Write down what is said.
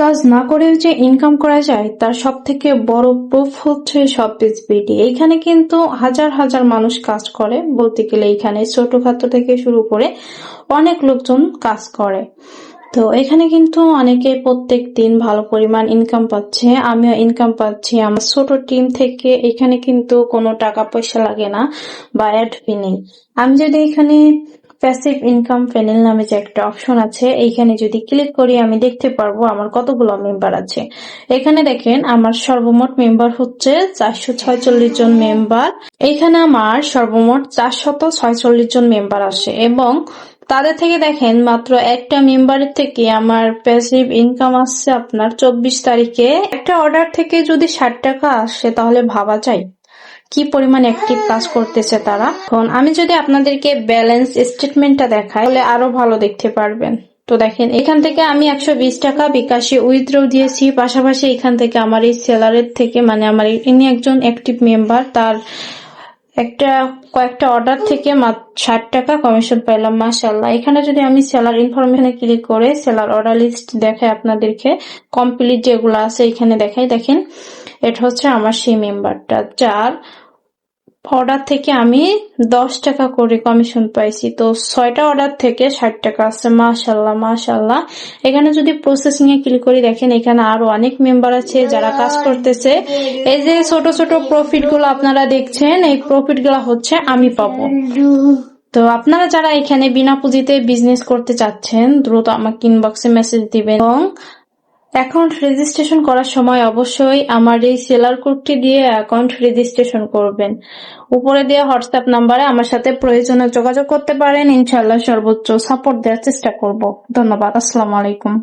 কাজ না করেও যে ইনকাম করা যায়, তার সব থেকে বড় প্রুফ হচ্ছে শপিস বিডি এইখানে কিন্তু হাজার হাজার মানুষ কাজ করে, বলতে গেলে এইখানে ছোটখাটো থেকে শুরু করে অনেক লোকজন কাজ করে। তো এখানে কিন্তু অনেকে প্রত্যেক দিন ভালো পরিমাণ ইনকাম পাচ্ছে, আমিও ইনকাম পাচ্ছি, আমার ছোট টিম থেকে এখানে কিন্তু কোনো টাকা পয়সা লাগে না বা অ্যাড ফি নেই। আমি যদি এখানে প্যাসিভ ইনকাম প্যানেল নামে যে একটা অপশন আছে, এইখানে যদি ক্লিক করি, আমি দেখতে পারব আমার কতগুলো মেম্বার আছে। এখানে দেখেন, আমার সর্বমোট মেম্বার হচ্ছে চারশো ছয়চল্লিশ জন মেম্বার এইখানে আমার সর্বমোট চারশত ছয়চল্লিশ জন মেম্বার আসে এবং তাদের থেকে দেখেন, মাত্র একটা মেম্বারের থেকে আমার প্যাসিভ ইনকাম আসছে আপনার চব্বিশ তারিখে। একটা অর্ডার থেকে যদি ষাট টাকা আসে, তাহলে ভাবা যায়। কি পরিমাণ অ্যাক্টিভ কাজ করতেছে তারা? এখন আমি যদি আপনাদেরকে ব্যালেন্স স্টেটমেন্টটা দেখাই, তাহলে আরও ভালো দেখতে পারবেন। তো দেখেন, এখান থেকে আমি একশো বিশ টাকা বিকাশে উইথড্র দিয়েছি। পাশাপাশি এখান থেকে আমার এই সেলারের থেকে মানে আমার ইনি একজন অ্যাক্টিভ মেম্বার তার একটা, কয়েকটা অর্ডার থেকে ষাট টাকা কমিশন পাইলাম মাসাল্লাহ এখানে যদি আমি সেলার ইনফরমেশনে ক্লিক করে সেলার অর্ডার লিস্ট দেখাই আপনাদেরকে কমপ্লিট যেগুলো আছে এখানে দেখাই। দেখেন, এটা হচ্ছে আমার সেই মেম্বারটা যার অর্ডার থেকে আমি দশ টাকা করে কমিশন পাইছি। তো ছয়টা অর্ডার থেকে ষাট টাকা আছে। মাশাল্লাহ মাশাল্লাহ এখানে যদি প্রসেসিং এ ক্লিক করি, দেখেন এখানে আরও অনেক মেম্বার আছে যারা কাজ করতেছে। এই যে ছোট ছোট প্রফিটগুলো আপনারা দেখছেন, এই প্রফিটগুলা হচ্ছে আমি পাবো। তো আপনারা যারা এখানে বিনা পুঁজিতে বিজনেস করতে চাচ্ছেন, দ্রুত আমাকে ইনবক্সে মেসেজ দিবেন এবং অ্যাকাউন্ট রেজিস্ট্রেশন করার সময় অবশ্যই আমার এই সেলার কোডটি দিয়ে অ্যাকাউন্ট রেজিস্ট্রেশন করবেন। উপরে দেওয়া হোয়াটসঅ্যাপ নাম্বারে আমার সাথে প্রয়োজনে যোগাযোগ করতে পারেন। ইনশাল্লাহ সর্বোচ্চ সাপোর্ট দেওয়ার চেষ্টা করব। ধন্যবাদ। আসসালামু আলাইকুম।